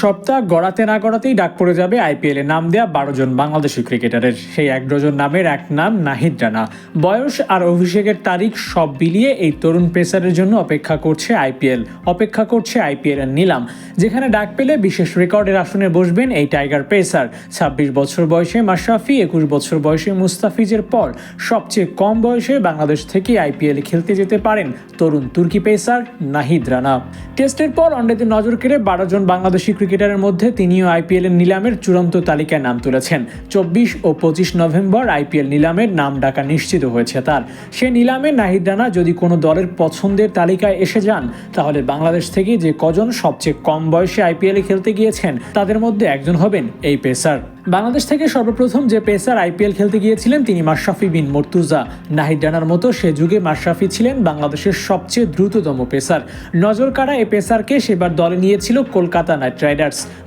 সপ্তাহ গড়াতে না গড়াতেই ডাক পড়ে যাবে আইপিএলে। নাম দেয়া বারো জন বাংলাদেশি ক্রিকেটারের। সেই এক ডজন নামের এক নাম নাহিদ রানা। বয়স আর অভিষেকের তারিখ সব বিলিয়ে এই তরুণ পেসারের জন্য অপেক্ষা করছে আইপিএল। অপেক্ষা করছে আইপিএল এর নিলাম। যেখানে ডাক পেলে বিশেষ রেকর্ডের আসনে বসবেন এই টাইগার পেসার। ছাব্বিশ বছর বয়সে মাশরাফি, একুশ বছর বয়সে মুস্তাফিজের পর সবচেয়ে কম বয়সে বাংলাদেশ থেকে আইপিএল খেলতে যেতে পারেন তরুণ তুর্কি পেসার নাহিদ রানা। টেস্টের পর ওয়ানডেতে নজর কেড়ে বারো জন বাংলাদেশি ক্রিকেটারের মধ্যে তিনিও আইপিএল এর নিলামের চূড়ান্ত তালিকায় নাম তুলেছেন। চব্বিশ ও পঁচিশ নভেম্বর আইপিএল নিলামের নাম ডাকা নিশ্চিত হয়েছে তার। সে নিলামে নাহিদ রানা যদি কোনো দলের পছন্দের তালিকায় এসে যান, তাহলে বাংলাদেশ থেকে যে কজন সবচেয়ে কম বয়সে আইপিএলে খেলতে গিয়েছেন, তাদের মধ্যে একজন হবেন এই পেসার। বাংলাদেশ থেকে সর্বপ্রথম যে পেসার আইপিএল খেলতে গিয়েছিলেন, তিনি মাশরাফি বিন মর্তুজা। নাহিদ রানার মতো সে যুগে মাশরাফি ছিলেন বাংলাদেশের সবচেয়ে দ্রুততম পেসার। নজর কাড়া এ পেসারকে সেবার দলে নিয়েছিল কলকাতা নাইট রাইডার্স।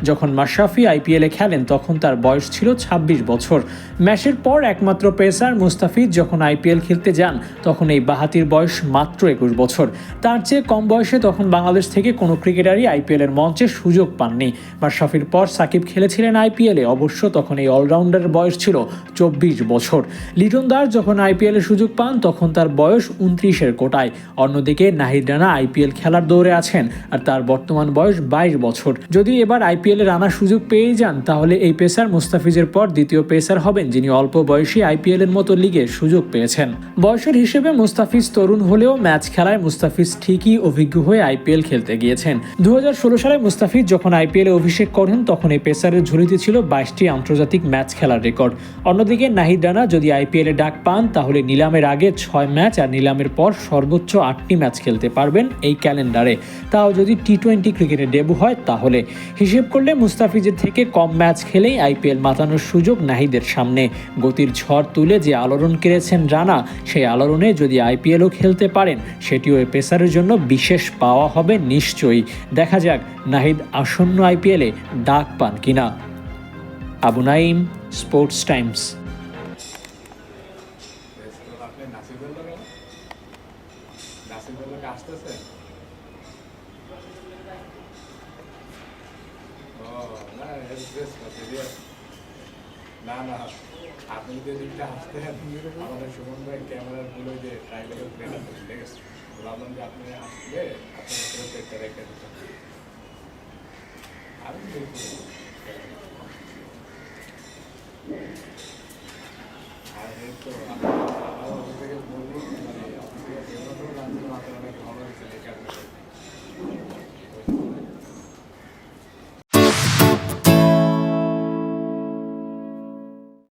যখন মাশরাফি আইপিএলে খেলেন, তখন তার বয়স ছিল ২৬ বছর। ম্যাচের পর একমাত্র পেসার মুস্তাফিজ যখন আইপিএল খেলতে যান, তখন এই বাহাতির বয়স মাত্র একুশ বছর। তার চেয়ে কম বয়সে তখন বাংলাদেশ থেকে কোনো ক্রিকেটারই আইপিএল এর মঞ্চে সুযোগ পাননি। মাশরাফির পর সাকিব খেলেছিলেন আইপিএলে, অবশ্য তখন এই অলরাউন্ডারের বয়স ছিল চব্বিশ বছর। লিটন দাস যখন আইপিএল সুযোগ পান, তখন তার বয়স উনত্রিশের কোটায়। অন্যদিকে নাহিদ রানা আইপিএল খেলার দৌড়ে আছেন, আর তার বর্তমান বয়স বাইশ বছর। যদি এবার আইপিএল এ রানার সুযোগ পেয়ে যান, তাহলে এই পেসার মুস্তাফিজের পর দ্বিতীয় পেসার হবেন, যিনি অল্প বয়সী আইপিএল এর মতো লিগে সুযোগ পেয়েছেন। বয়সের হিসেবে মুস্তাফিজ তরুণ হলেও ম্যাচ খেলায় মুস্তাফিজ ঠিকই অভিজ্ঞ হয়ে আইপিএল খেলতে গিয়েছেন। দু হাজার ষোলো সালে মুস্তাফিজ যখন আইপিএল অভিষেক করেন, তখন এই পেসারের ঝুলিতে ছিল বাইশটি আন্তর্জাতিক ম্যাচ খেলার রেকর্ড। অন্যদিকে নাহিদ রানা যদি আইপিএল ডাক পান, তাহলে নিলামের আগে ছয় ম্যাচ আর নিলামের পর সর্বোচ্চ আটটি ম্যাচ খেলতে পারবেন এই ক্যালেন্ডারে। তাও যদি টি টোয়েন্টি ক্রিকেটে ডেবু হয়, তাহলে হিসেব করলে মুস্তাফিজের থেকে কম ম্যাচ খেলেই আইপিএল মাতানোর সুযোগ নাহিদের সামনে। গতির ঝড় তুলে যে আলোড়ন কেড়েছেন রানা, সেই আলোড়নে যদি আইপিএলও খেলতে পারেন, সেটিও এ পেসারের জন্য বিশেষ পাওয়া হবে নিশ্চয়ই। দেখা যাক নাহিদ আসন্ন আইপিএলে ডাক পান কিনা। Abu Naim sports times. আসতেছে ও না এর বেশ না না আপনি যদি এদিকটা আসতেন আমাদের সুমন ভাই ক্যামেরারগুলো যে ট্রাইবেলের আছে ঠিক আছে ভাবলাম যে আপনি আসলে আপনার প্লেটটা রেখে দিতাম আমি আর এই তো